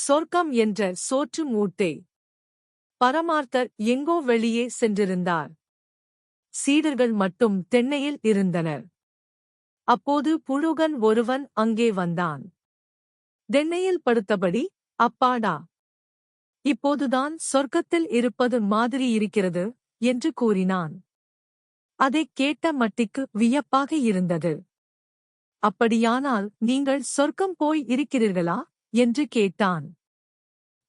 சொர்க்கம் என்ற சோற்று மூட்டை பரமார்த்தர் எங்கோ வெளியே சென்றிருந்தார். சீடர்கள் மட்டும் தென்னையில் இருந்தனர். அப்போது புழுகன் ஒருவன் அங்கே வந்தான். தென்னையில் படுத்தபடி அப்பாடா! இப்போதுதான் சொர்க்கத்தில் இருப்பது மாதிரி இருக்கிறது என்று கூறினான். அதைக் கேட்ட மட்டிக்கு வியப்பாக இருந்தது. அப்படியானால் நீங்கள் சொர்க்கம் போய் இருக்கிறீர்களா? என்று கேட்டான்.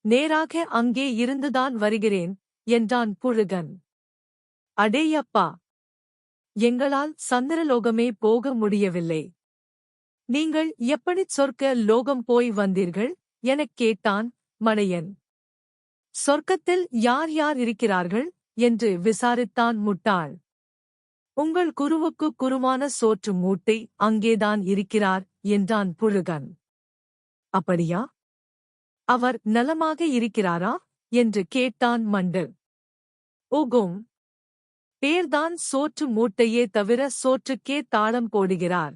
நேராக அங்கே இருந்துதான் வருகிறேன் என்றான் புழுகன் அடேயப்பா! எங்களால் சந்திரலோகமே போக முடியவில்லை. நீங்கள் எப்படிச் சொர்க்க லோகம் போய் வந்தீர்கள்? எனக் கேட்டான் மடையன் சொர்க்கத்தில் யார் யார் இருக்கிறார்கள்? என்று விசாரித்தான் முட்டாள். உங்கள் குருவுக்கு குருவான சோற்று மூட்டை அங்கேதான் இருக்கிறார் என்றான் புழுகன் அப்படியா? அவர் நலமாக இருக்கிறாரா? என்று கேட்டான் மண்டு ஓகோங் பேர்தான் சோற்று மூட்டையே தவிர சோற்றுக்கே தாளம் போடுகிறார்.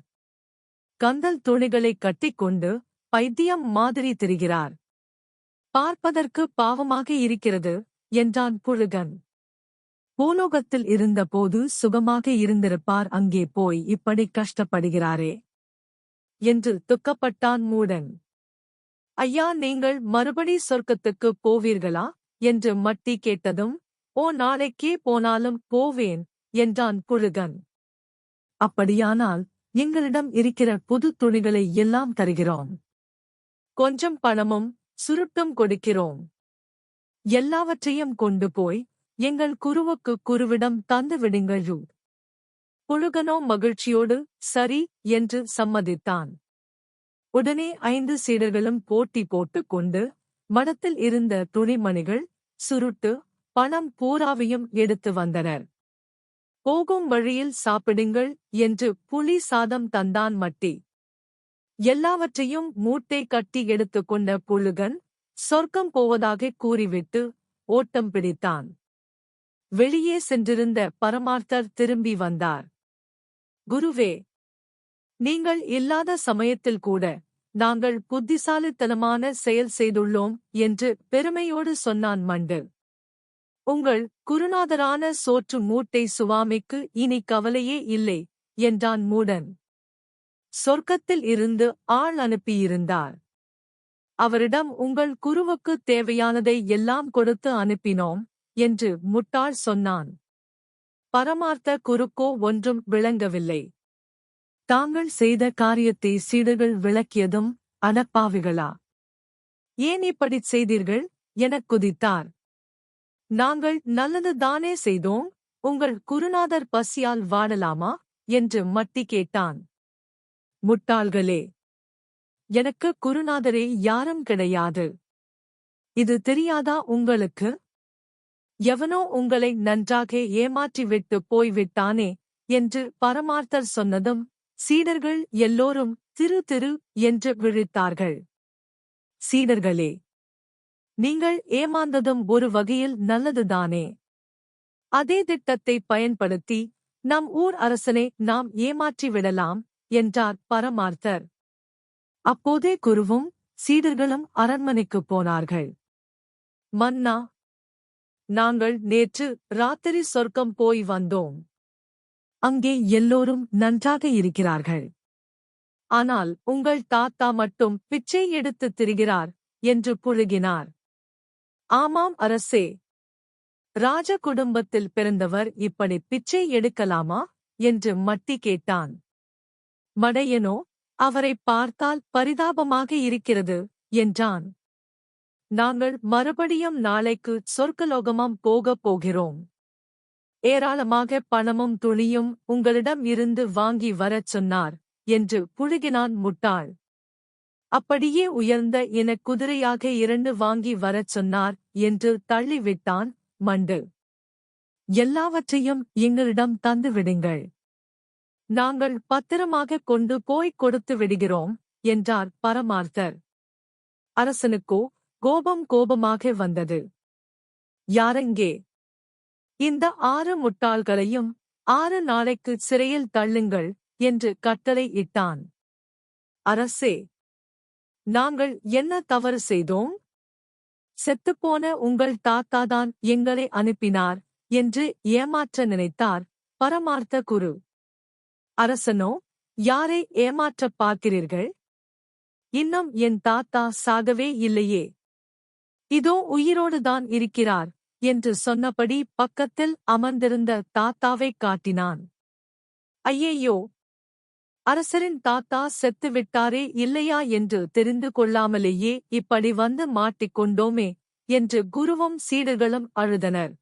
கந்தல் துணிகளை கட்டிக்கொண்டு பைத்தியம் மாதிரி திரிகிறார். பார்ப்பதற்கு பாவமாக இருக்கிறது என்றான் புழுகன். பூலோகத்தில் இருந்தபோது சுகமாக இருந்திருப்பார் அங்கே போய் இப்படி கஷ்டப்படுகிறாரே என்று துக்கப்பட்டான் மூடன். ஐயா நீங்கள் மறுபடி சொர்க்கத்துக்கு போவீர்களா? என்று மட்டி கேட்டதும் ஓ நாளைக்கே போனாலும் போவேன் என்றான் புழுகன் அப்படியானால் எங்களிடம் இருக்கிற புது துணிகளை எல்லாம் தருகிறோம். கொஞ்சம் பணமும் சுருட்டும் கொடுக்கிறோம். எல்லாவற்றையும் கொண்டு போய் எங்கள் குருவுக்கு குருவிடம் தந்து விடுங்கள். புழுகனோ மகிழ்ச்சியோடு சரி என்று சம்மதித்தான். உடனே ஐந்து சீடர்களும் போட்டி போட்டுக் கொண்டு மடத்தில் இருந்த துணிமணிகள் சுருட்டு பணம் பூராவையும் எடுத்து வந்தனர். போகும் வழியில் சாப்பிடுங்கள் என்று புலி சாதம் தந்தான் மட்டி. எல்லாவற்றையும் மூட்டை கட்டி எடுத்துக்கொண்ட புழுகன் சொர்க்கம் போவதாக கூறிவிட்டு ஓட்டம் பிடித்தான். வெளியே சென்றிருந்த பரமார்த்தர் திரும்பி வந்தார். குருவே நீங்கள் இல்லாத சமயத்தில் கூட நாங்கள் புத்திசாலித்தனமான செயல் செய்துள்ளோம் என்று பெருமையோடு சொன்னான் மண்டு. உங்கள் குருநாதரான சோற்று மூட்டை சுவாமிக்கு இனி கவலையே இல்லை என்றான் மூடன். சொர்க்கத்தில் இருந்து ஆள் அனுப்பியிருந்தார். அவரிடம் உங்கள் குருவுக்கு தேவையானதை எல்லாம் கொடுத்து அனுப்பினோம் என்று முட்டாள் சொன்னான். பரமார்த்த குருக்கோ ஒன்றும் விளங்கவில்லை. தாங்கள் செய்த காரியத்தை சீடர்கள் விளக்கியதும் அடப்பாவிகளா? ஏன் இப்படிச் செய்தீர்கள்? எனக் குதித்தார். நாங்கள் நல்லது தானே செய்தோம் உங்கள் குருநாதர் பசியால் வாடலாமா? என்று மட்டி கேட்டான். முட்டாள்களே எனக்கு குருநாதரே யாரும் கிடையாது. இது தெரியாதா உங்களுக்கு? எவனோ உங்களை நன்றாக ஏமாற்றிவிட்டு போய்விட்டானே என்று பரமார்த்தர் சொன்னதும் சீடர்கள் எல்லோரும் திரு திரு என்று விழித்தார்கள். சீடர்களே நீங்கள் ஏமாந்ததும் ஒரு வகையில் நல்லதுதானே? அதே திட்டத்தை பயன்படுத்தி நம் ஊர் அரசனை நாம் ஏமாற்றி விடலாம் என்றார் பரமார்த்தர். அப்போதே குருவும் சீடர்களும் அரண்மனைக்குப் போனார்கள். மன்னா நாங்கள் நேற்று ராத்திரி சொர்க்கம் போய் வந்தோம். அங்கே எல்லோரும் நன்றாக இருக்கிறார்கள். ஆனால் உங்கள் தாத்தா மட்டும் பிச்சை எடுத்துத் திரிகிறார் என்று புழுகினார். ஆமாம் அரசே. ராஜ குடும்பத்தில் பிறந்தவர் இப்படி பிச்சை எடுக்கலாமா? என்று மட்டி கேட்டான். மடையனோ அவரை பார்த்தால் பரிதாபமாக இருக்கிறது என்றான். நாங்கள் மறுபடியும் நாளைக்கு சொர்க்கலோகமாம் போகப் போகிறோம். ஏராளமாக பணமும் துணியும் உங்களிடம் இருந்து வாங்கி வரச் சொன்னார் என்று புழுகினான் முட்டாள். அப்படியே உயர்ந்த என குதிரையாக இரண்டு வாங்கி வரச் சொன்னார் என்று தள்ளிவிட்டான் மண்டு. எல்லாவற்றையும் எங்களிடம் தந்து விடுங்கள். நாங்கள் பத்திரமாக கொண்டு போய் கொடுத்து விடுகிறோம் என்றார் பரமார்த்தர். அரசனுக்கோ கோபம் கோபமாக வந்தது. யாரெங்கே இந்த ஆறு முட்டாள்களையும் ஆறு நாளைக்கு சிறையில் தள்ளுங்கள் என்று கட்டளை இட்டான். அரசே நாங்கள் என்ன தவறு செய்தோம்? செத்துப்போன உங்கள் தாத்தாதான் எங்களை அனுப்பினார் என்று ஏமாற்ற நினைத்தார் பரமார்த்த குரு. அரசனோ யாரை ஏமாற்றப் பார்க்கிறீர்கள்? இன்னும் என் தாத்தா சாகவே இல்லையே. இதோ உயிரோடுதான் இருக்கிறார். என்று சொன்னபடி பக்கத்தில் அமர்ந்திருந்த தாத்தாவைக் காட்டினான். ஐயையோ! அரசரின் தாத்தா செத்துவிட்டாரே இல்லையா என்று தெரிந்து கொள்ளாமலேயே இப்படி வந்து மாட்டிக்கொண்டோமே என்று குருவும் சீடர்களும் அழுதனர்.